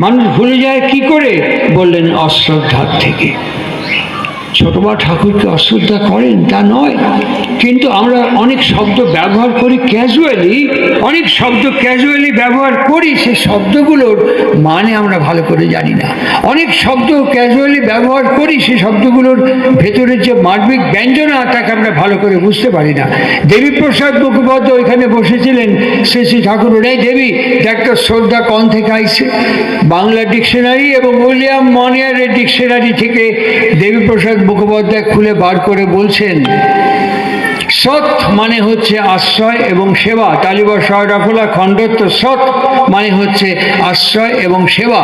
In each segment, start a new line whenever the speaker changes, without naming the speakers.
মানুষ ভুলে যায় কি করে? বললেন অশ্রদ্ধার থেকে। ছোটবা ঠাকুরকে অশ্রদ্ধা করেন, তা নয়। কিন্তু আমরা অনেক শব্দ ব্যবহার করি ক্যাজুয়ালি অনেক শব্দ ক্যাজুয়ালি ব্যবহার করি, সে শব্দগুলোর মানে আমরা ভালো করে জানি না। অনেক শব্দ ক্যাজুয়ালি ব্যবহার করি, সে শব্দগুলোর ভেতরের যে মার্মিক ব্যঞ্জনা, তাকে আমরা ভালো করে বুঝতে পারি না। দেবীপ্রসাদ মুখোপাধ্যায় ওইখানে বসেছিলেন, শ্রী শ্রী ঠাকুর, রে দেবী একটা শ্রদ্ধা কন থেকে আইছে? বাংলা ডিকশনারি এবং উইলিয়াম মনিয়ারের ডিকশনারি থেকে দেবীপ্রসাদ মুখোপাধ্যায় খুলে বার করে বলছেন, সৎ মানে হচ্ছে আশ্রয় এবং সেবা। তালিবা সয়রাফুলা খণ্ডত্ব, সৎ মানে হচ্ছে আশ্রয় এবং সেবা।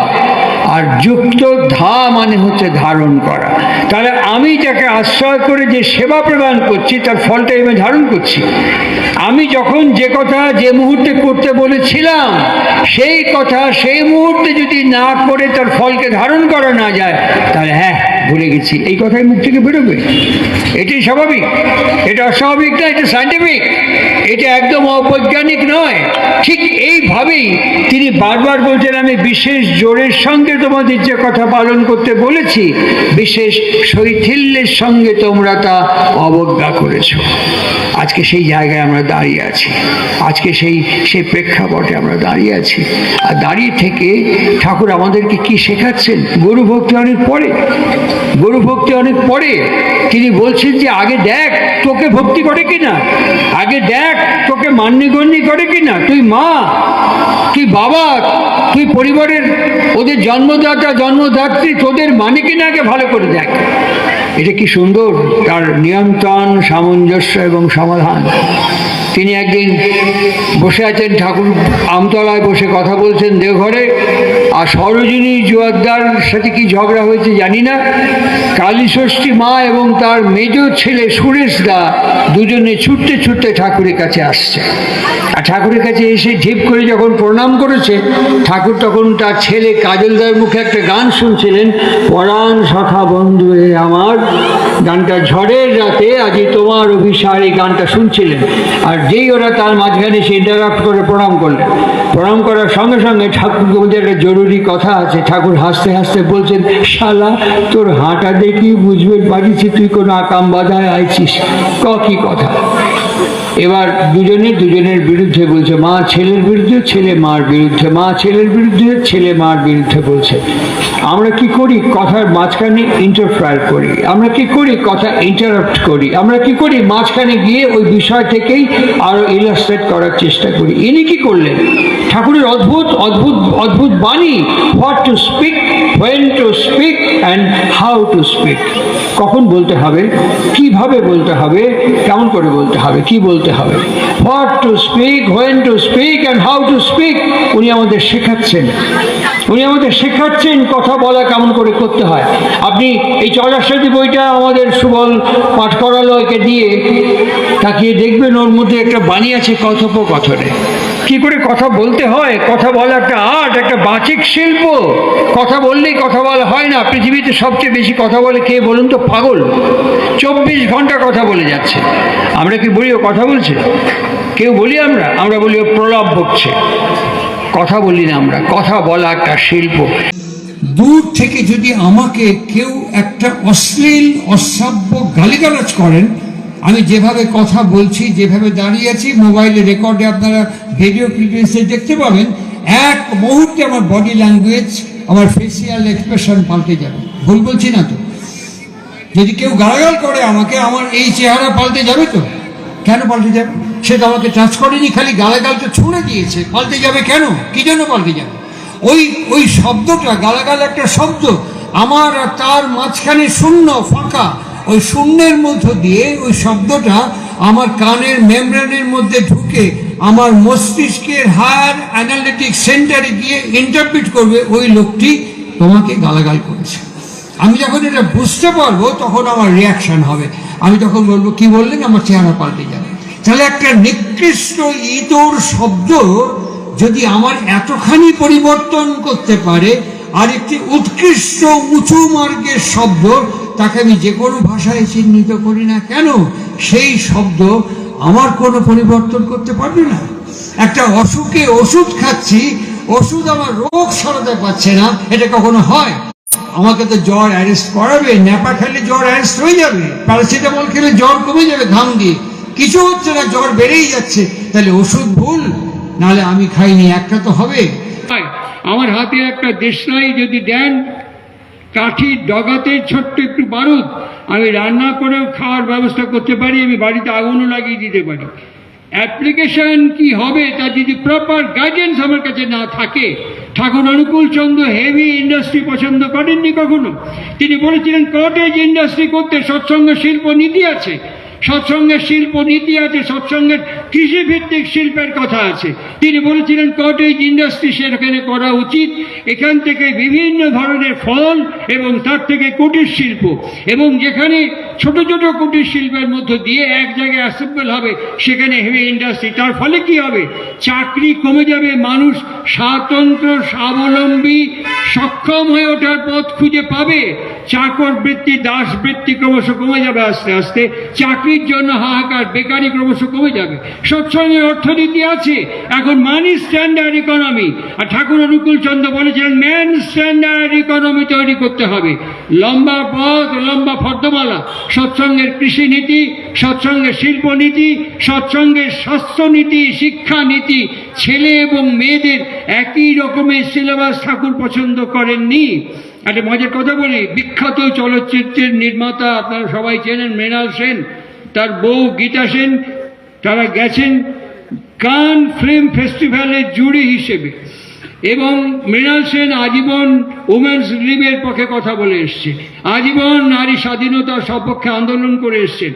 আর যুক্ত ধা মানে হচ্ছে ধারণ করা। তাহলে আমি যাকে আশ্রয় করে যে সেবা প্রদান করছি, তার ফলটা আমি ধারণ করছি। আমি যখন যে কথা যে মুহূর্তে করতে বলেছিলাম, সেই কথা সেই মুহূর্তে যদি না করে তার ফলকে ধারণ করা না যায়, তাহলে হ্যাঁ ভুলে গেছি। এই কথাই মুখ থেকে বেরোবে। এটাই স্বাভাবিক। এটা অস্বাভাবিক না, এটা সাইন্টিফিক এটা একদম অবৈজ্ঞানিক নয়। ঠিক এইভাবেই তিনি বারবার বলছেন, আমি বিশেষ জোরের সঙ্গে তোমাদের যে কথা পালন করতে বলেছি, বিশেষ শৈথিল্যের সঙ্গে তোমরা তা অবজ্ঞা করেছ। আজকে সেই জায়গায় আমরা দাঁড়িয়ে আছি। আজকে সেই সেই প্রেক্ষাপটে আমরা দাঁড়িয়ে আছি। আর দাঁড়িয়ে থেকে ঠাকুর আমাদেরকে কি শেখাচ্ছেন? গরু ভক্তি অনেক পরে। গরু ভক্তি অনেক পরে। তিনি বলছেন যে, আগে দেখ তোকে ভক্তি করে কিনা? আগে দেখ তোকে মান্যগণ্যি করে কিনা? তুই মা তুই বাবা তুই পরিবারের ওদের জন্মদাতা জন্মদাত্রী তোদের মানে কিনা আগে ভালো করে দেখ। এটা কি সুন্দর? তার নিয়ন্ত্রণ, সামঞ্জস্য এবং সমাধান। তিনি একদিন বসে আছেন, ঠাকুর আমতলায় বসে কথা বলছেন দেওঘরে, আর সরোজিনী জোয়ারদার সাথে কি ঝগড়া হয়েছে জানি না। কালীষষ্ঠী মা এবং তার মেজ ছেলে সুরেশ দা দুজনে ছুটতে ছুটতে ঠাকুরের কাছে আসছে। আর ঠাকুরের কাছে এসে ঢিপ করে যখন প্রণাম করেছে, ঠাকুর তখন তার ছেলে কাজলদার মুখে একটা গান শুনছিলেন, পরাণ সখা বন্ধু আমার গানটা ঝড়ের রাতে আজ তোমার অভিসার এই গানটা শুনছিলেন। আর যেই ওরা তার মাঝখানে সে ইন্টারাপ্ট করে প্রণাম করলেন। প্রণাম করার সঙ্গে সঙ্গে ঠাকুরকে মধ্যে একটা জরুরি কথা আছে। ঠাকুর হাসতে হাসতে বলছেন, শালা, তোর হাঁটা দেখি বুঝবে পারিছি তুই কোনো আকাম বাধায় আইছিস। ক কি কথা? এবার দুজনে দুজনের বিরুদ্ধে বলছে, মা ছেলের বিরুদ্ধে, ছেলে মার বিরুদ্ধে, মা ছেলের বিরুদ্ধে, ছেলে মার বিরুদ্ধে বলছে। আমরা কি করি? কথার মাঝখানে ইন্টারফায়ার করি। আমরা কি করি? কথা ইন্টারাপ্ট করি। আমরা কি করি? মাঝখানে গিয়ে ওই বিষয় থেকেই আরও ইলাস্ট্রেট করার চেষ্টা করি। ইনি কি করলেন? ঠাকুরের অদ্ভুত অদ্ভুত অদ্ভুত বাণী what to speak when to speak and how to speak কখন বলতে হবে, কীভাবে বলতে হবে, কেমন করে বলতে হবে, কি বলতে হবে। What to speak when to speak and how to speak উনি আমাদের শেখাচ্ছেন। উনি আমাদের শেখাচ্ছেন কথা বলা কেমন করে করতে হয়। আপনি এই চলাশ্বাদী বইটা আমাদের সুবল পাঠ করালো একে দিয়ে তাকিয়ে দেখবেন, ওর মধ্যে একটা বাণী আছে কথোপকথনে। কি করে কথা বলতে হয়? কথা বলা একটা আর্ট, একটা বাচিক শিল্প। কথা বললেই কথা বলা হয় না। পৃথিবীতে সবচেয়ে বেশি কথা বলে কে বলুন তো? পাগল। চব্বিশ ঘণ্টা কথা বলে যাচ্ছে। আমরা কি বলি ও কথা বলছে? কেউ বলি আমরা? আমরা বলি ও প্রলাপ বকছে। কথা বলি না আমরা। কথা বলা একটা শিল্প।
দূর থেকে যদি আমাকে কেউ একটা অশ্লীল অশ্রাব্য গালিগালাজ করেন আমি যেভাবে কথা বলছি, যেভাবে দাঁড়িয়ে আছি মোবাইলে রেকর্ডে আপনারা ভিডিও ক্লিপিংসে দেখতে পাবেন, এক মুহূর্তে আমার বডি ল্যাঙ্গুয়েজ, আমার ফেসিয়াল এক্সপ্রেশন পাল্টে যাবে। ভুল বলছি না তো? যদি কেউ গালাগাল করে আমাকে, আমার এই চেহারা পাল্টে যাবে তো? কেন পাল্টে যাবে? সে তো আমাকে টাচ করেনি, খালি গালাগালটা ছুঁড়ে দিয়েছে। পাল্টে যাবে কেন? কি জন্য পাল্টে যাবে? ওই ওই শব্দটা, গালাগাল একটা শব্দ, আমার আর তার মাঝখানে শূন্য, ফাঁকা। ওই শূন্যের মধ্য দিয়ে ওই শব্দটা আমার কানের মেমব্রেনের মধ্যে ঢুকে আমার মস্তিষ্কের হায়ার অ্যানালিটিক সেন্টারে গিয়ে ইন্টারপ্রিট করবে ওই লোকটি তোমাকে গালাগাল করেছে। আমি যখন এটা বুঝতে পারব, তখন আমার রিয়াকশন হবে। আমি তখন বলব, কি বললেন? আমার চেহারা পাল্টে যাবে। তাহলে একটা নিকৃষ্ট ইতর শব্দ যদি আমার এতখানি পরিবর্তন করতে পারে আর একটি উৎকৃষ্ট উঁচু মার্গের শব্দ তাকে আমি যে কোনো ভাষায় চিহ্নিত করি না কেন, সেই শব্দ আমার কোনো পরিবর্তন করতে পারবে না। একটা অসুখে ওষুধ খাচ্ছি, ওষুধ আমার রোগ সরাতে পারছে না, এটা কখনো হয়? আমাকে তো জ্বর অ্যারেস্ট করাবে ন্যাপা খেলে জ্বর অ্যারেস্ট হয়ে যাবে প্যারাসিটামল খেলে জ্বর কমে যাবে ঘাম দিয়ে। কিছু হচ্ছে না, জ্বর বেড়েই যাচ্ছে, তাহলে ওষুধ ভুল, নাহলে আমি খাইনি, একটা তো হবে।
আমার হাতে একটা দেশলাই যদি দেন কাঠির ডগাতে ছোট্ট একটু বারুদ আমি রান্না করেও খাওয়ার ব্যবস্থা করতে পারি, আমি বাড়িতে আগুনও লাগিয়ে দিতে পারি। অ্যাপ্লিকেশন কি হবে তার যদি প্রপার গাইডেন্স আমার কাছে না থাকে, ঠাকুর অনুকূল চন্দ্র হেভি ইন্ডাস্ট্রি পছন্দ করেননি কখনো? তিনি বলেছিলেন কটেজ ইন্ডাস্ট্রি করতে সৎসঙ্গ শিল্প নীতি আছে সৎসঙ্গের শিল্প, নীতি আছে, সৎসঙ্গের কৃষিভিত্তিক শিল্পের কথা আছে। তিনি বলেছিলেন, কটেজ ইন্ডাস্ট্রি সেখানে করা উচিত। এখান থেকে বিভিন্ন ধরনের ফল এবং তার থেকে কুটির শিল্প। এবং যেখানে ছোট ছোট কুটির শিল্পের মধ্য দিয়ে এক জায়গায় অ্যাসেম্বল হবে, সেখানে হেভি ইন্ডাস্ট্রি তার ফলে কি হবে? চাকরি কমে যাবে, মানুষ স্বাতন্ত্র, স্বাবলম্বী, সক্ষম হয়ে ওঠার পথ খুঁজে পাবে। চাকর বৃত্তি দাস বৃত্তি ক্রমশ কমে যাবে আস্তে আস্তে। চাকরির জন্য হাহাকার, বেকারি ক্রমশ কমে যাবে। সৎসঙ্গের অর্থনীতি আছে, এখন মানি স্ট্যান্ডার্ড ইকোনমি আর ঠাকুর অনুকূল চন্দ্র বলেছিলেন ম্যান স্ট্যান্ডার্ড ইকোনমি তৈরি করতে হবে। লম্বা পথ, লম্বা ফর্দমালা, সৎসঙ্গের কৃষি নীতি, সৎসঙ্গের শিল্পনীতি সৎসঙ্গের স্বাস্থ্য নীতি, শিক্ষা নীতি, ছেলে এবং মেয়েদের একই রকমের সিলেবাস ঠাকুর পছন্দ করেননি। একটা মজার কথা বলি, বিখ্যাত চলচ্চিত্রের নির্মাতা আপনারা সবাই চেনেন মৃণাল সেন। তার বউ গীতা সেন, তারা গেছেন কান ফিল্ম ফেস্টিভ্যালের জুড়ি হিসেবে। এবং মৃণাল সেন আজীবন উমেন্স লিগের পক্ষে কথা বলে এসছে। আজীবন নারী স্বাধীনতার সপক্ষে আন্দোলন করে এসছেন।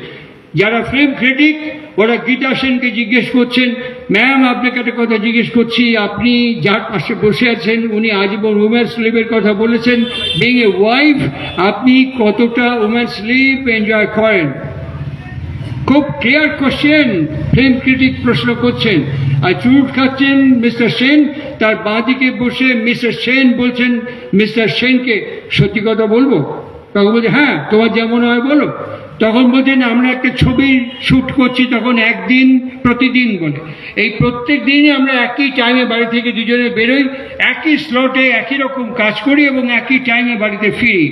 যারা ফিল্ম ক্রিটিক, ওরা গীতা সেনকে জিজ্ঞেস করছেন, ম্যাম, আপনাকে একটা কথা জিজ্ঞেস করছি, আপনি যার পাশে বসে আছেন, উনি আজীবন উমেন্স লিভের কথা বলেছেন বিং এ ওয়াইফ আপনি কতটা উমেন্স লিভ এনজয় করেন? খুব ক্লিয়ার কোশ্চেন ফিল্ম ক্রিটিক প্রশ্ন করছেন। আর চুরুট খাচ্ছেন মিস্টার সেন, তার বাঁদিকে বসে মিস্টার সেন বলছেন মিস্টার সেনকে সত্যি কথা বলব? তখন বলছে হ্যাঁ তোমার যেমন হয় বলো। তখন বলছেন, আমরা একটা ছবির শ্যুট করছি তখন একদিন, প্রতিদিন বলে। এই প্রত্যেক দিনই আমরা একই টাইমে বাড়ি থেকে দুজনে বেরোই, একই স্লটে একই রকম কাজ করি এবং একই টাইমে বাড়িতে ফিরি।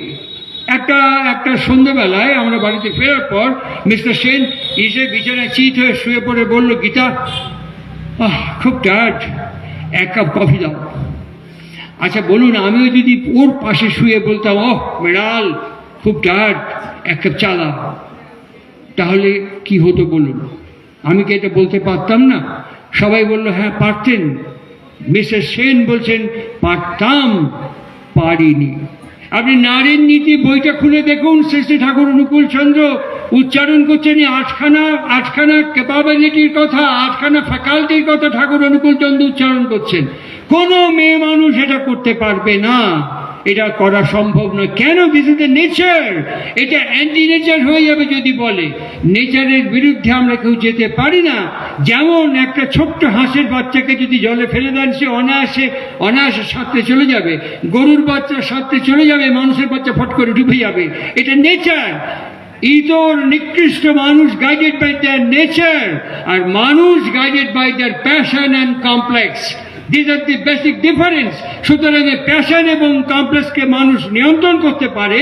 একটা একটা সন্ধ্যেবেলায় আমরা বাড়িতে ফেরার পর মিস্টার সেন এসে বিছানায় চিত হয়ে শুয়ে পড়ে বলল, গীতা খুব টায়ার্ড এক কাপ কফি দাও। আচ্ছা বলুন, আমিও যদি ওর পাশে শুয়ে বলতাম, ওহ মেডাল খুব টায়ার্ড এক কাপ চা দাও। তাহলে কি হতো বলুন? আমি কি এটা বলতে পারতাম না? সবাই বলল হ্যাঁ পারতেন। মিসেস সেন বলছেন, পারতাম, পারিনি। আপনি নারীর নীতি বইটা খুলে দেখুন শ্রী শ্রী ঠাকুর অনুকূল চন্দ্র উচ্চারণ করছেন আটখানা আটখানা ক্যাপাবিলিটির কথা, আটখানা ফ্যাকাল্টির কথা ঠাকুর অনুকূল চন্দ্র উচ্চারণ করছেন। কোনো মেয়ে মানুষ এটা করতে পারবে না। এটা করা সম্ভব নয়। কেন ইজ নেচার? এটা অ্যান্টি নেচার হয়ে যাবে যদি বলে। নেচারের বিরুদ্ধে আমরা কেউ যেতে পারি না। যেমন একটা ছোট্ট হাঁসের বাচ্চাকে যদি জলে ফেলে দেন, সে অনায়াসে অনায়াসে সাঁতরে চলে যাবে। গরুর বাচ্চা সাঁতরে চলে যাবে, মানুষের বাচ্চা ফট করে ডুবে যাবে। এটা নেচার। ইতর নিকৃষ্ট মানুষ গাইডেড বাই দেয়ার নেচার আর মানুষ guided by their passion and complex this are the basic difference সুতরাং প্যাশন এবং কমপ্লেক্সকে মানুষ নিয়ন্ত্রণ করতে পারে,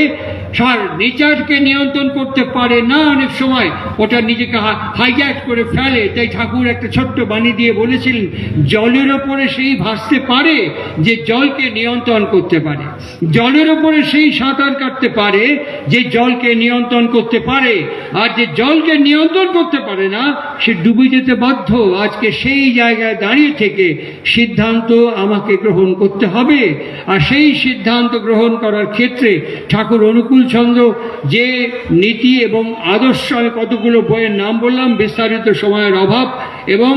সার নেচারকে নিয়ন্ত্রণ করতে পারে না অনেক সময়। ওটা নিজেকে হাইজ্যাক করে ফেলে। তাই ঠাকুর একটা ছোট্ট বাণী দিয়ে বলেছিলেন, জলের ওপরে সেই ভাসতে পারে যে জলকে নিয়ন্ত্রণ করতে পারে। জলের ওপরে সেই সাঁতার কাটতে পারে যে জলকে নিয়ন্ত্রণ করতে পারে। আর যে জলকে নিয়ন্ত্রণ করতে পারে না, সে ডুবে যেতে বাধ্য। আজকে সেই জায়গায় দাঁড়িয়ে থেকে সিদ্ধান্ত আমাকে গ্রহণ করতে হবে। আর সেই সিদ্ধান্ত গ্রহণ করার ক্ষেত্রে ঠাকুর অনুকূল চন্দ্র যে নীতি এবং আদর্শ আমি কতগুলো বইয়ের নাম বললাম, বিস্তারিত সময়ের অভাব এবং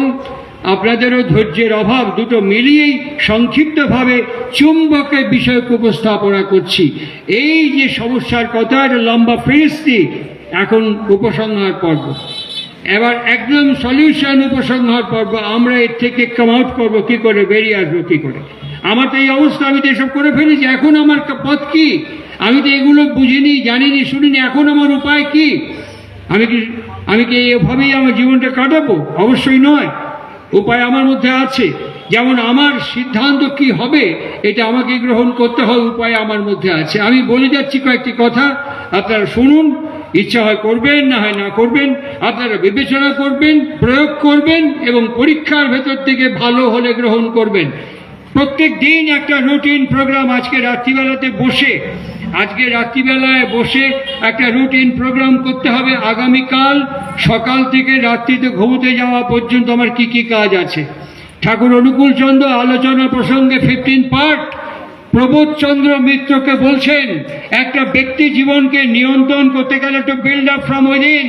আপনাদেরও ধৈর্যের অভাব দুটো মিলিয়েই সংক্ষিপ্তভাবে চুম্বকের বিষয়কে উপস্থাপনা করছি। এই যে সমস্যার কথা, এটা লম্বা ফেরিস্তি, এখন উপসংহার পর্ব। এবার একদম সলিউশন উপসংহার পর্ব আমরা এর থেকে কাম আউট করব, কি করে বেরিয়ে আসব, কি করে? আমার তো এই অবস্থা, আমি তো এসব করে ফেলেছি, এখন আমার পথ কি? আমি তো এগুলো বুঝিনি, জানিনি, শুনিনি, এখন আমার উপায় কি? আমি কি আমি কি এভাবেই আমার জীবনটা কাটাবো? অবশ্যই নয়। উপায় আমার মধ্যে আছে। যেমন আমার সিদ্ধান্ত কি হবে, এটা আমাকে গ্রহণ করতে হয়, উপায় আমার মধ্যে আছে। আমি বলে যাচ্ছি কয়েকটি কথা, আপনারা শুনুন। ইচ্ছা হয় করবেন, না হয় না করবেন, আপনারা বিবেচনা করবেন, প্রয়োগ করবেন এবং পরীক্ষার ভেতর থেকে ভালো হলে গ্রহণ করবেন। প্রত্যেক দিন একটা রুটিন প্রোগ্রাম আজকে রাত্রিবেলাতে বসে, আজকে রাত্রিবেলায় বসে একটা রুটিন প্রোগ্রাম করতে হবে। আগামীকাল সকাল থেকে রাত্রিতে ঘুমোতে যাওয়া পর্যন্ত আমার কি কি কাজ আছে? ঠাকুর অনুকূল চন্দ্র আলোচনা প্রসঙ্গে ফিফটিন পার্ট প্রবোধচন্দ্র মিত্রকে বলছেন একটা ব্যক্তি জীবনকে নিয়ন্ত্রণ করতে গেলে to build up from within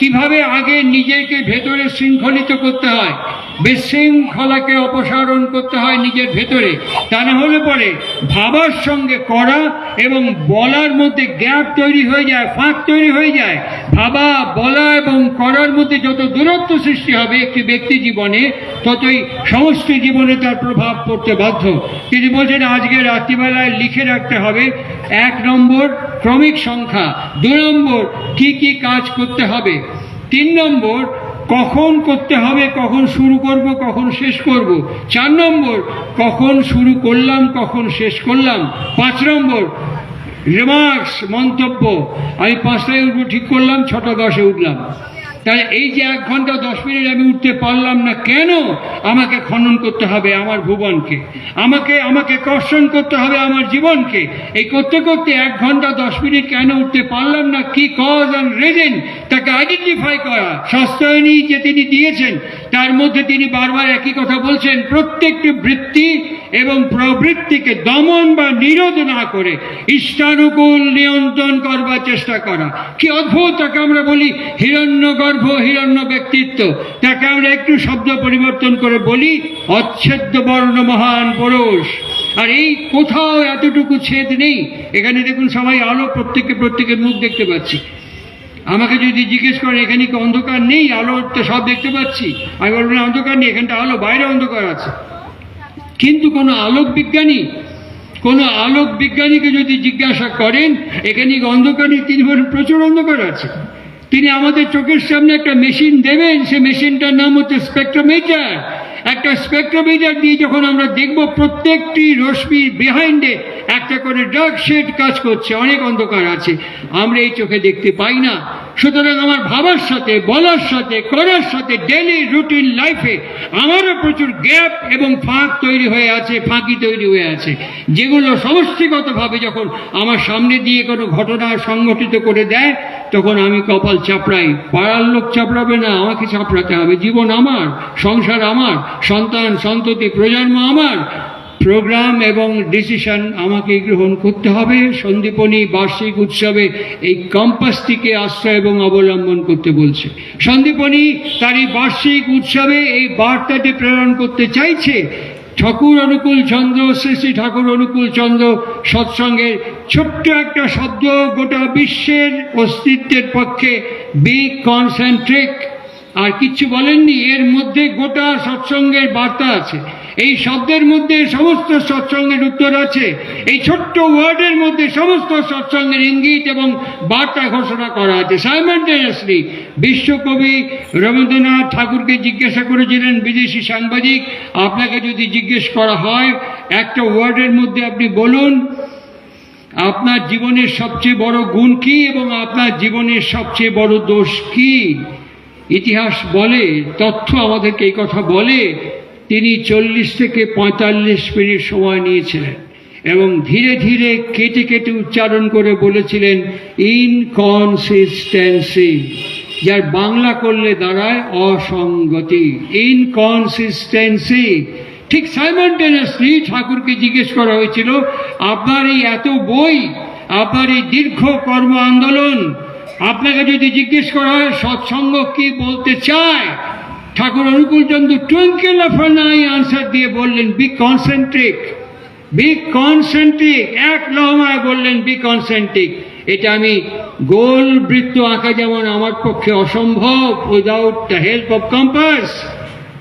কীভাবে আগে নিজেকে ভেতরে শৃঙ্খলিত করতে হয়? বিশৃঙ্খলাকে অপসারণ করতে হয় নিজের ভেতরে। তা না হলে পরে ভাবার সঙ্গে করা এবং বলার মধ্যে গ্যাপ তৈরি হয়ে যায়, ফাঁক তৈরি হয়ে যায়। ভাবা, বলা এবং করার মধ্যে যত দূরত্ব সৃষ্টি হবে একটি ব্যক্তি জীবনে, ততই সমস্ত জীবনে তার প্রভাব পড়তে বাধ্য। তিনি বলছেন, আজকে রাত্রিবেলায় লিখে রাখতে হবে, এক নম্বর ক্রমিক সংখ্যা। দুই নম্বর, কি কি কাজ করতে হবে? তিন নম্বর, কখন করতে হবে, কখন শুরু করব, কখন শেষ করব? চার নম্বর, কখন শুরু করলাম, কখন শেষ করলাম? পাঁচ নম্বর রিমার্কস মন্তব্য। আমি পাঁচটায় উঠবো, ঠিক করলাম, ছটা দশে উঠলাম। তাহলে এই যে এক ঘণ্টা, দশ মিনিট আমি উঠতে পারলাম না, কেন আমাকে খনন করতে হবে আমার ভুবনকে? আমাকে আমাকে কর্ষণ করতে হবে আমার জীবনকে? এই করতে করতে এক ঘণ্টা, দশ মিনিট কেন উঠতে পারলাম না? কি কজ অ্যান্ড রিজন তাকে আইডেন্টিফাই করা? সস্তায়নী যে তিনি দিয়েছেন, তার মধ্যে তিনি বারবার একই কথা বলছেন, প্রত্যেকটি বৃত্তি এবং প্রবৃত্তিকে দমন বা নিরোধ না করে ইষ্টানুকূল নিয়ন্ত্রণ করবার চেষ্টা করা। কি অদ্ভুত তাকে আমরা বলি হিরণ্য গর্ভ হিরণ্য ব্যক্তিত্ব, তাকে আমরা একটু শব্দ পরিবর্তন করে বলি, অচ্ছেদ্য বর্ণ মহান পুরুষ। আর এই কোথাও এতটুকু ছেদ নেই। এখানে দেখুন সবাই আলো প্রত্যেকে প্রত্যেকের মুখ দেখতে পাচ্ছি। আমাকে যদি জিজ্ঞেস করেন, এখানে কি অন্ধকার নেই? আলো তো সব দেখতে পাচ্ছি। আমি বলব, না, অন্ধকার নেই, এখানটা আলো, বাইরে অন্ধকার আছে। কিন্তু কোনো আলোক বিজ্ঞানী, কোনো আলোক বিজ্ঞানীকে যদি জিজ্ঞাসা করেন, এখানে অন্ধকার নেই? তিনি বলেন প্রচুর অন্ধকার আছে। তিনি আমাদের চোখের সামনে একটা মেশিন দেবেন। সে মেশিনটার নাম হচ্ছে স্পেকট্রোমিটার। একটা স্পেকট্রোমিটার দিয়ে যখন আমরা দেখব প্রত্যেকটি রশ্মির বিহাইন্ডে একটা করে ডার্ক শেড কাজ করছে, অনেক অন্ধকার আছে। আমরা এই চোখে দেখতে পাই না। সুতরাং আমার ভাবার সাথে, বলার সাথে, করার সাথে ডেলি রুটিন লাইফে আমারও প্রচুর গ্যাপ এবং ফাঁক তৈরি হয়ে আছে, ফাঁকি তৈরি হয়ে আছে। যেগুলো সমষ্টিগতভাবে যখন আমার সামনে দিয়ে কোনো ঘটনা সংগঠিত করে দেয়, তখন আমি কপাল চাপড়াই। পাড়ার লোক চাপড়াবে না, আমাকে চাপড়াতে হবে। জীবন আমার, সংসার আমার, সন্তান, সন্ততি, প্রজন্ম আমার। প্রোগ্রাম এবং ডিসিশন আমাকে গ্রহণ করতে হবে। সন্দীপনী বার্ষিক উৎসবে এই কম্পাসটিকে আশ্রয় এবং অবলম্বন করতে বলছে। সন্দীপনী তার এই বার্ষিক উৎসবে এই বার্তাটি প্রেরণ করতে চাইছে ঠাকুর অনুকূল চন্দ্র, শ্রী শ্রী ঠাকুর অনুকূল চন্দ্র সৎসঙ্গের ছোট্ট একটা শব্দ গোটা বিশ্বের অস্তিত্বের পক্ষে বি কনসেন্ট্রিক আর কিচ্ছু বলেননি, এর মধ্যে গোটা সৎসঙ্গের বার্তা আছে। এই শব্দের মধ্যে সমস্ত সৎসঙ্গের উত্তর আছে। এই ছোট্ট ওয়ার্ডের মধ্যে সমস্ত সৎসঙ্গের ইঙ্গিত এবং বার্তা ঘোষণা করা আছে। সাইমান্টেনিয়াসলি বিশ্বকবি রবীন্দ্রনাথ ঠাকুরকে জিজ্ঞাসা করেছিলেন, বিদেশি সাংবাদিক, আপনাকে যদি জিজ্ঞেস করা হয়, একটা ওয়ার্ডের মধ্যে আপনি বলুন, আপনার জীবনের সবচেয়ে বড় গুণ কি এবং আপনার জীবনের সবচেয়ে বড় দোষ কি? ইতিহাস বলে, তথ্য আমাদেরকে এই কথা বলে, তিনি চল্লিশ থেকে পঁয়তাল্লিশ মিনিট সময় নিয়েছিলেন এবং ধীরে ধীরে কেটে কেটে উচ্চারণ করে বলেছিলেন ইনকনসিস্টেন্সি যার বাংলা করলে দাঁড়ায় অসঙ্গতি। ইনকনসিস্টেন্সি ঠিক সাইমন্টেনিয়াসলি ঠাকুরকে জিজ্ঞেস করা হয়েছিল, আপনার এই এত বই, আপনার এই দীর্ঘ কর্ম আন্দোলন আপনাকে যদি জিজ্ঞেস করা হয়, সৎসঙ্গ কি বলতে চায়? ঠাকুর অনুকূল চন্দ্র টুইঙ্কেল অফ নাই আনসার দিয়ে বললেন বি কনসেন্ট্রিক বি কনসেন্ট্রিক এক লহমায় বললেন বি কনসেন্ট্রিক এটা আমি গোল বৃত্ত আঁকা যেমন আমার পক্ষে অসম্ভব without the help of compass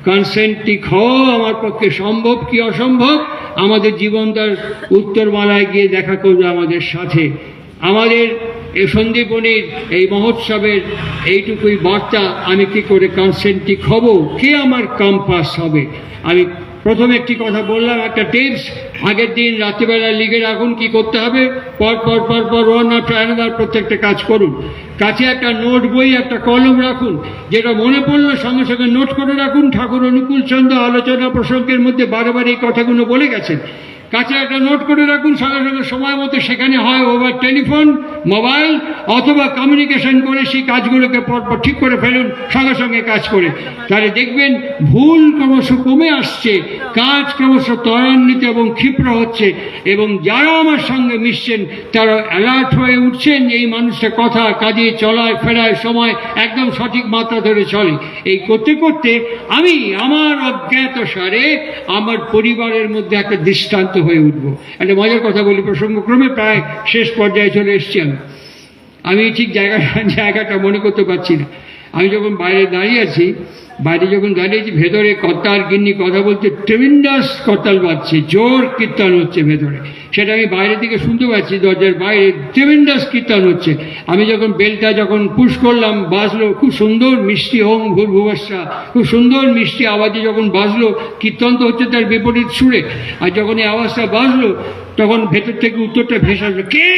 concentric হও, আমার পক্ষে সম্ভব কি অসম্ভব? আমাদের জীবন তার উত্তরমালায় গিয়ে দেখা করবে আমাদের সাথে। আমাদের এই সন্দীপনীর এই মহোৎসবের এইটুকুই বার্তা, আমি কি করে কনসেন্ট্রিক হব কে আমার কম্পাস হবে? আমি প্রথমে একটি কথা বললাম, একটা টিপস আগের দিন রাত্রিবেলা লিখে রাখুন কি করতে হবে? পর পর পর পর ওয়ান আফটার অ্যানাদার প্রত্যেকটা কাজ করুন। কাছে একটা নোট বই, একটা কলম রাখুন, যেটা মনে পড়ল, সঙ্গে সঙ্গে নোট করে রাখুন। ঠাকুর অনুকূল চন্দ্র আলোচনা প্রসঙ্গের মধ্যে বারে বারে এই কথাগুলো বলে গেছেন। কাছে একটা নোট করে রাখুন, সঙ্গে সঙ্গে সময় মতো সেখানে হয় ওভার টেলিফোন মোবাইল অথবা কমিউনিকেশন করে সেই কাজগুলোকে পরপর ঠিক করে ফেলুন, সঙ্গে সঙ্গে কাজ করে। তাহলে দেখবেন ভুল ক্রমশ কমে আসছে, কাজ ক্রমশ ত্বরান্বিত এবং ক্ষিপ্র হচ্ছে, এবং যারা আমার সঙ্গে মিশছেন, তারা অ্যালার্ট হয়ে উঠছেন, এই মানুষটা কথা কাজে চলায়, ফেরায়, সময় একদম সঠিক মাত্রা ধরে চলে। এই করতে করতে আমি আমার অজ্ঞাত সারে আমার পরিবারের মধ্যে একটা দৃষ্টান্ত হয়ে উঠব। একটা মজার কথা বলি প্রসঙ্গক্রমে প্রায় শেষ পর্যায়ে চলে এসছি আমি। আমি ঠিক জায়গাটা জায়গাটা মনে করতে পারছি না। আমি যখন বাইরে দাঁড়িয়ে আছি, বাইরে যখন দাঁড়িয়েছি ভেতরে কর্তাল গিন্নি কথা বলতে ট্রেমেন্ডাস করতাল বাজছে, জোর কীর্তন হচ্ছে ভেতরে। সেটা আমি বাইরে থেকে শুনতে পাচ্ছি, দরজার বাইরে ট্রেমেন্ডাস কীর্তন হচ্ছে। আমি যখন বেলটা যখন পুশ করলাম, বাজলো, খুব সুন্দর মিষ্টি হোম ভুর ভুবস্যা খুব সুন্দর মিষ্টি আওয়াজে যখন বাজলো, কীর্তন তো হচ্ছে তার বিপরীত সুরে। আর যখন এই আওয়াজটা বাজলো, তখন ভেতর থেকে উত্তরটা ভেসে আসলো, কে?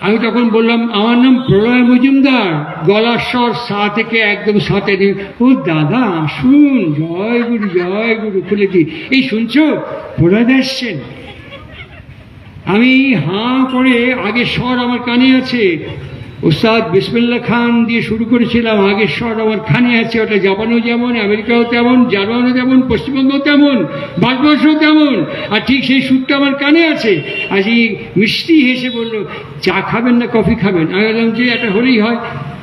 আমি তখন বললাম, আমার নাম প্রলয় মজুমদার। গলার স্বর সা থেকে একদম সাথে দিয়ে ও দাদা শুন জয় গুরু জয় গুরু খুলে দি এই শুনছো? প্রলয় আসছেন আমি হাঁ করে আগে স্বর আমার কানে আছে। ওস্তাদ বিসমুল্লাহ খান দিয়ে শুরু করেছিলাম। আগের স্বর আমার কানে আছে, ওটা জাপানও যেমন, আমেরিকাও তেমন, জার্মানও তেমন, পশ্চিমবঙ্গও তেমন, ভারতবর্ষও তেমন। আর ঠিক সেই সুরটা আমার কানে আছে। আর সেই মিষ্টি হেসে বলল, চা খাবেন না, কফি খাবেন? আমি বললাম, যে এটা হলেই হয়,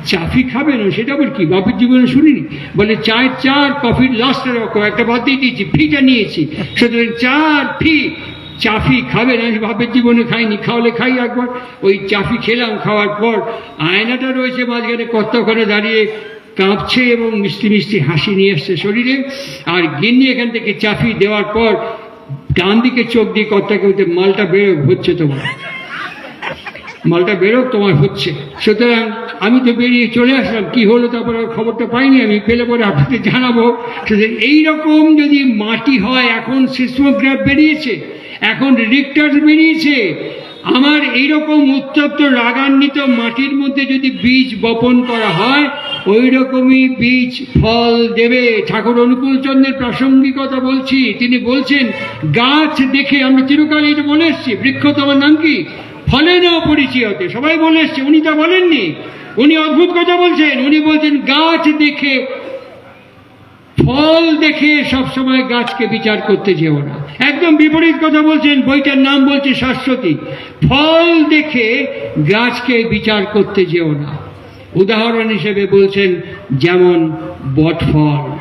চাফি খাবেন? সেটা আবার কি? বাপের জীবনে শুনিনি। বলে, চায়ের চা আর কফির লাস্ট রকম, একটা বাদ দিয়ে দিয়েছি, ফিটা নিয়েছি। সুতরাং চা আর ফি চাফি খাবেন আমি বাপের জীবনে খাইনি, খাওয়ালে খাই একবার। ওই চাফি খেলাম, খাওয়ার পর আয়নাটা রয়েছে মাঝখানে কত ওখানে দাঁড়িয়ে কাঁপছে এবং মিষ্টি মিষ্টি হাসি নিয়ে এসছে শরীরে। আর গিন্নি এখান থেকে চাফি দেওয়ার পর ডান দিকে চোখ দিয়ে কর্তাকে মালটা বেড়ে হচ্ছে তোমার। মালটা বেরোক, তোমার হচ্ছে। সুতরাং আমি তো বেরিয়ে চলে আসলাম, কি হলো তারপরে খবরটা পাইনি আমি পেলে পরে আপনাদের জানাব। এই রকম যদি মাটি হয়, এখন সিসমোগ্রাফ বেরিয়েছে, এখন রিক্টার বেরিয়েছে, আমার এইরকম উত্তপ্ত, রাগান্বিত মাটির মধ্যে যদি বীজ বপন করা হয় ওই রকমই বীজ ফল দেবে। ঠাকুর অনুকূল চন্দ্রের প্রাসঙ্গিকতা বলছি। তিনি বলছেন, গাছ দেখে আমরা চিরকাল এটা বলে এসছি। বৃক্ষ তোমার নাম কি? ফলে না পরিচয়তে সবাই বলে এসছে, উনি তা বলেননি। উনি অদ্ভুত কথা বলছেন। উনি বলছেন, গাছ দেখে, ফল দেখে সবসময় গাছকে বিচার করতে যেও না। একদম বিপরীত কথা বলছেন, বইটার নাম বলছে শাশ্বতী। ফল দেখে গাছকে বিচার করতে যেও না। উদাহরণ হিসেবে বলছেন, যেমন বটফল।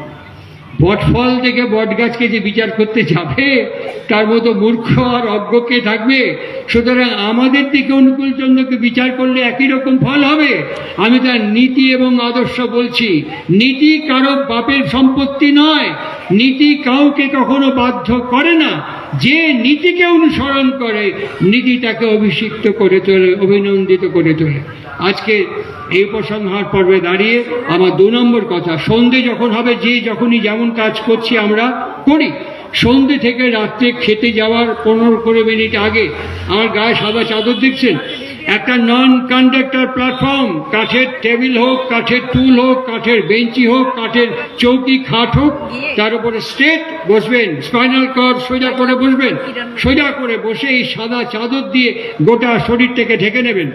বটফল থেকে বট গাছকে যে বিচার করতে যাবে, তার মতো মূর্খ আর অজ্ঞ কে থাকবে? সুতরাং আমাদের দিকে অনুকূল চন্দ্রকে বিচার করলে একই রকম ফল হবে। আমি তার নীতি এবং আদর্শ বলছি। নীতি কারও বাপের সম্পত্তি নয়। নীতি কাউকে কখনো বাধ্য করে না। যে নীতিকে অনুসরণ করে নীতি তাকে অভিষিক্ত করে তোলে অভিনন্দিত করে তোলে। আজকে এই উপসংহার পর্বে দাঁড়িয়ে আমার দু নম্বর কথা সন্ধে যখন হবে যে যখনই যেমন কাজ করছি আমরা করি। সন্ধে থেকে রাত্রে খেতে যাওয়ার পনেরো কুড়ি মিনিট আগে আমার গায়ে সাদা চাদর দেখছেন? একটা নন কন্ডাক্টর প্ল্যাটফর্ম কাঠের টেবিল হোক কাঠের টুল হোক কাঠের বেঞ্চি হোক কাঠের চৌকি খাট হোক তার উপরে স্ট্রেট বসবেন স্পাইনাল কর্ড সোজা করে বসবেন, সোজা করে বসে এই সাদা চাদর দিয়ে গোটা শরীরটাকে ঢেকে নেবেন।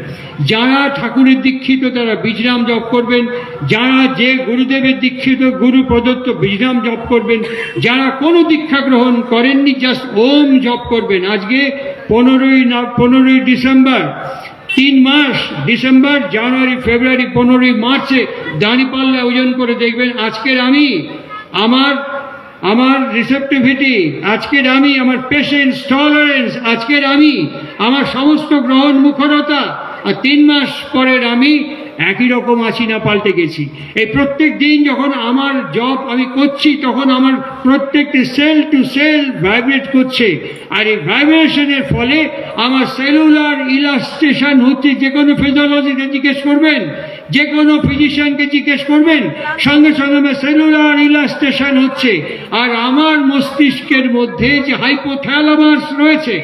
যারা ঠাকুরের দীক্ষিত, তারা বিজরাম জপ করবেন। যারা যে গুরুদেবের দীক্ষিত, গুরু প্রদত্ত বিজরাম জপ করবেন। যারা কোনো দীক্ষা গ্রহণ করেননি জাস্ট ওম জপ করবেন। আজকে পনেরোই না, পনেরোই ডিসেম্বর, তিন মাস, ডিসেম্বর, জানুয়ারি, ফেব্রুয়ারি, পনেরোই মার্চে দাঁড়িপাল্লা ওজন করে দেখবেন, আজকের আমি, আমার আমার রিসেপটিভিটি, আজকের আমি, আমার পেশেন্স টলারেন্স আজকের আমি, আমার সমস্ত গ্রহণ মুখরতা, আর তিন মাস পরের আমি একই রকম আছি না, পাল্টে গেছি। এই প্রত্যেক দিন যখন আমার জব আমি করছি, তখন আমার প্রত্যেকটি সেল টু সেল ভাইব্রেট করছে। আর এই ভাইব্রেশনের ফলে আমার সেলুলার ইলাস্ট্রেশন হচ্ছে, যে কোনো ফিজিওলজিতে জিজ্ঞেস করবেন যে কোনো ফিজিশিয়ানকে জিজ্ঞেস করবেন, সঙ্গে সঙ্গে আমার সেলুলার ইলাস্ট্রেশন হচ্ছে। আর আমার মস্তিষ্কের মধ্যে যে হাইপোথ্যালামাস রয়েছে,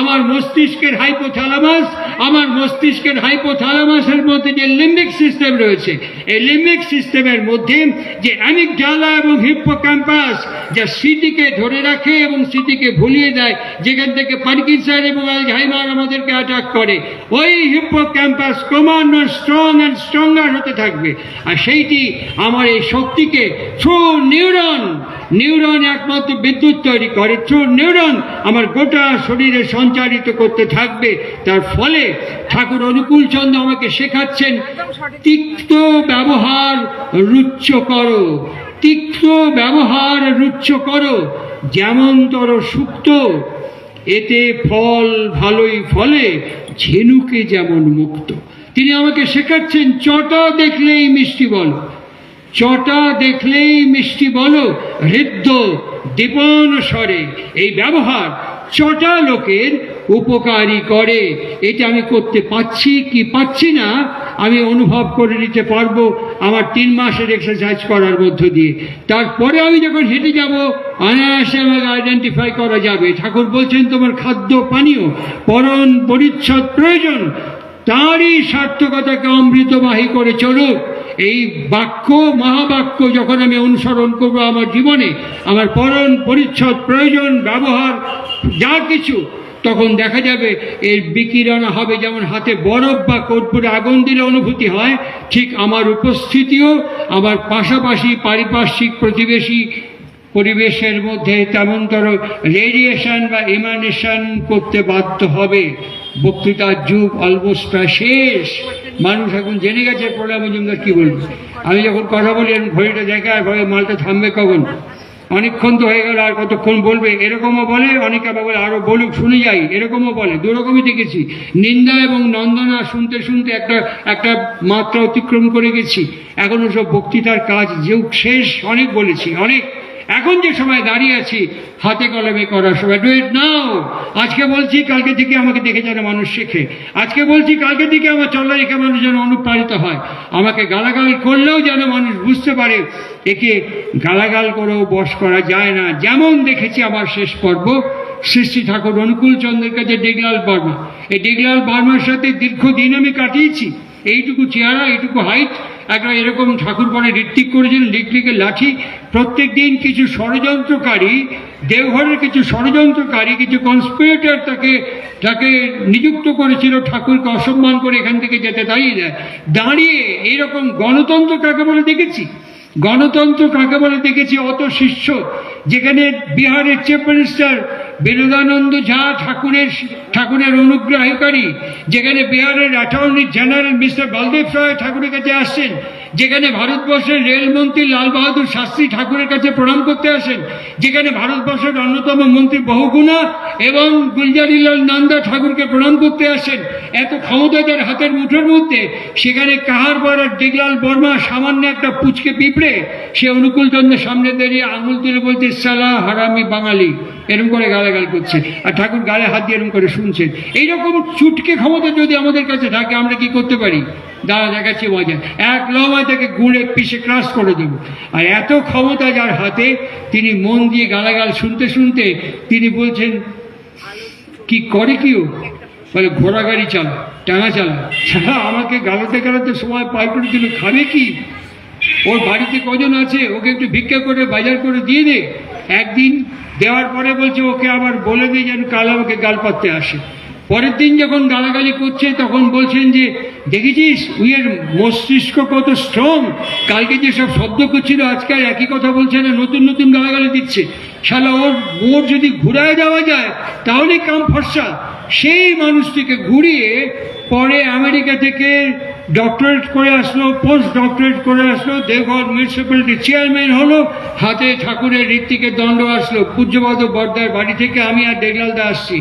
আমার মস্তিষ্কের হাইপোথ্যালামাস আমার মস্তিষ্কের হাইপোথ্যালামাসের মধ্যে যে লিম্বিক সিস্টেম রয়েছে, এই লিম্বিক সিস্টেমের মধ্যে যে অ্যামিকডালা এবং হিপ্পোক্যাম্পাস যা স্মৃতিকে ধরে রাখে এবং স্মৃতিকে ভুলিয়ে দেয়, যেখান থেকে পার্কিনসন এবং আলঝাইমার আমাদেরকে অ্যাটাক করে, ওই হিপ্পোক্যাম্পাস ক্রমান্বয়ে স্ট্রং অ্যান্ড স্ট্রঙ্গার হতে থাকবে। আর সেইটি আমার এই শক্তিকে থ্রু নিউরন নিউরন একমাত্র বিদ্যুৎ তৈরি করে। থ্রু নিউরন আমার গোটা শরীরে সঞ্চারিত করতে থাকবে। তার ফলে ঠাকুর অনুকূল চন্দ্র আমাকে শেখাচ্ছেন, তিক্ত ব্যবহার রুচ্চ করো। তিক্ত ব্যবহার রুচ্চ করো, যেমনতর সুক্ত এতে ফল ভালোই ফলে, ঝিনুকে যেমন মুক্ত। তিনি আমাকে শেখাচ্ছেন, চটা দেখলেই মিষ্টি বলো। চটা দেখলেই মিষ্টি বলো, হৃদ্য দীপন স্বরে এই ব্যবহার চটা লোকের উপকারী করে। এটা আমি করতে পাচ্ছি কি পাচ্ছি না, আমি অনুভব করে নিতে পারব আমার তিন মাসের এক্সারসাইজ করার মধ্য দিয়ে। তারপরে আমি যখন হেঁটে যাব, অনায়াসে আমাকে আইডেন্টিফাই করা যাবে। ঠাকুর বলছেন, তোমার খাদ্য পানীয় পরণ পরিচ্ছদ প্রয়োজন তারই সার্থকতাকে অমৃতবাহী করে চলুক। এই বাক্য, মহাবাক্য যখন আমি অনুসরণ করব আমার জীবনে, আমার পরণ পরিচ্ছদ প্রয়োজন, ব্যবহার যা কিছু, তখন দেখা যাবে এর বিকিরণ হবে যেমন হাতে বরফ বা কর্পূরে আগুন দিলে অনুভূতি হয়, ঠিক আমার উপস্থিতিও আমার পাশাপাশি পারিপার্শ্বিক প্রতিবেশী পরিবেশের মধ্যে তেমনতর রেডিয়েশন বা ইমানেশন করতে বাধ্য হবে। বক্তৃতার যুগ অলমোস্ট প্রায় শেষ। মানুষ এখন জেনে গেছে প্রণব মজুমদার কি বলবে। আমি যখন কথা বলি এরকম ঘড়িটা দেখায় ভয়ে মালটা থামবে কখন? অনেকক্ষণ তো হয়ে গেল, আর কতক্ষণ বলবে? এরকমও বলে, অনেকে আবার বলে, আরও বলুক, শুনে যাই। এরকমও বলে দুরকমই দেখেছি। নিন্দা এবং নন্দনা শুনতে শুনতে একটা একটা মাত্রা অতিক্রম করে গেছি। এখন সব বক্তৃতার কাজ যুগ শেষ, অনেক বলেছি, অনেক। এখন যে সময় দাঁড়িয়ে আছি, হাতে কলমে করার সময়। ডু ইট নাও আজকে বলছি, কালকে থেকে আমাকে দেখে যেন মানুষ শেখে। আজকে বলছি, কালকে থেকে আমার চলা রেখে মানুষ যেন অনুপ্রাণিত হয়। আমাকে গালাগাল করলেও যেন মানুষ বুঝতে পারে, একে গালাগাল করেও বশ করা যায় না। যেমন দেখেছি আমার শেষ পর্ব, সৃষ্টি ঠাকুর অনুকূল চন্দ্রের কাছে ডেগলাল বর্মা। এই ডেগলাল বর্মার সাথে দীর্ঘদিন আমি কাটিয়েছি। এইটুকু চেহারা, এইটুকু হাইট একটা এরকম ঠাকুর পরে ঋত্বিক করেছেন লিকলিকে লাঠি। প্রত্যেক দিন কিছু ষড়যন্ত্রকারী, দেওঘরের কিছু ষড়যন্ত্রকারী, কিছু কনস্পিরেটর তাকে তাকে নিযুক্ত করেছিল ঠাকুরকে অসম্মান করে এখান থেকে যেতে দাঁড়িয়ে দেয়। দাঁড়িয়ে এইরকম গণতন্ত্র কাকে বলে দেখেছি? গণতন্ত্র কাকে বলে দেখেছি? অত শিষ্য, যেখানে বিহারের চিফ মিনিস্টার বিনোদানন্দ ঝা ঠাকুরের ঠাকুরের অনুগ্রহকারী, যেখানে বিহারের attorney general mister Baldev Rai ঠাকুরের কাছে আসছেন, যেখানে ভারতবর্ষের রেলমন্ত্রী লাল বাহাদুর শাস্ত্রী ঠাকুরের কাছে প্রণাম করতে আসেন, যেখানে ভারতবর্ষের অন্যতম মন্ত্রী বহুগুণা এবং গুলজারিলাল নন্দা ঠাকুরকে প্রণাম করতে আসেন। এত ক্ষমতা যার হাতের মুঠোর মধ্যে সেখানে কাহার পর আর ডিগলাল বর্মা সামান্য একটা পুচকে পিঁপড়ে, সে অনুকূল চন্দ্রের সামনে দাঁড়িয়ে আঙুল তুলে বলছে সালা হারামি বাঙালি। এরকম করে গালাগাল করছে, আর ঠাকুর গালে হাত দিয়ে এরকম করে শুনছেন এইরকম চুটকে ক্ষমতা যদি আমাদের কাছে থাকে, আমরা কি করতে পারি? দাঁড়া দেখাচ্ছি মজা এক লমায় তাকে গুঁড়ে পিষে ক্রাশ করে দেবো। আর এত ক্ষমতা যার হাতে, তিনি মন দিয়ে গালাগাল শুনতে শুনতে তিনি বলছেন, কি করে কি ও? বলে, ঘোড়া গাড়ি চালা টাঙা চালা। সারা আমাকে গালাতে গালাতে সময় পার করে দিল খাবে কি? ওর বাড়িতে কজন আছে, ওকে একটু ভিক্ষা করে বাজার করে দিয়ে দে। একদিন দেওয়ার পরে বলছে, ওকে আবার বলে দিই যেন কাল আমাকে গাল পাততে আসে। পরের দিন যখন গালাগালি করছে, তখন বলছেন যে, দেখেছিস, উইয়ের মস্তিষ্ক কত স্ট্রং কালকে যে সব শব্দ করছিল, আজকে একই কথা বলছে না, নতুন নতুন গালাগালি দিচ্ছে। শালা, ওর ওর যদি ঘুরায় যাওয়া যায়, তাহলে কাম ফর্সা। সেই মানুষটিকে ঘুরিয়ে পরে আমেরিকা থেকে ডক্টরেট করে আসলো পোস্ট ডক্টরেট করে আসলো, দেওঘর মিউনিসিপ্যালিটি চেয়ারম্যান হলো, হাতে ঠাকুরের ঋত্বিকের দণ্ড আসলো পূজ্যপদ বর্দার বাড়ি থেকে আমি আর ডেগলালদা আসছি।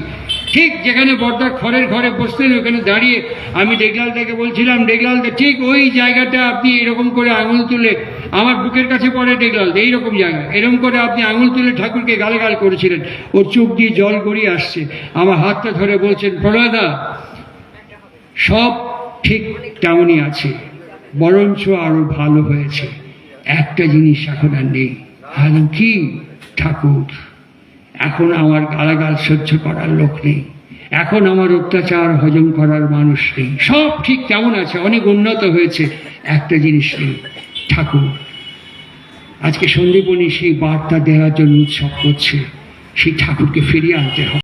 ঠিক যেখানে বর্দার খড়ের ঘরে বসতেন, ওখানে দাঁড়িয়ে আমি ডেগলালদাকে বলছিলাম ডেগলালদা ঠিক ওই জায়গাটা আপনি এরকম করে আঙুল তুলে, আমার বুকের কাছে পড়ে ডেগলালদা এইরকম জায়গা। এরকম করে আপনি আঙুল তুলে ঠাকুরকে গালগাল করেছিলেন। ওর চোখ দিয়ে জল গড়িয়ে আসছে। আমার হাতটা ধরে বলছেন প্রণয়দা সব ঠিক তেমনই আছে। বরঞ্চ আরও ভালো হয়েছে। একটা জিনিস এখন আর নেই। এখন কি? ঠাকুর, এখন আমার গালাগাল সহ্য করার লোক নেই। এখন আমার অত্যাচার, হজম করার মানুষ নেই। সব ঠিক কেমন আছে, অনেক উন্নত হয়েছে। একটা জিনিস নেই। ঠাকুর, আজকে সন্দীপনী সেই বার্তা দেওয়ার জন্য উৎসব করছে। সেই ঠাকুরকে ফিরিয়ে আনতে হবে।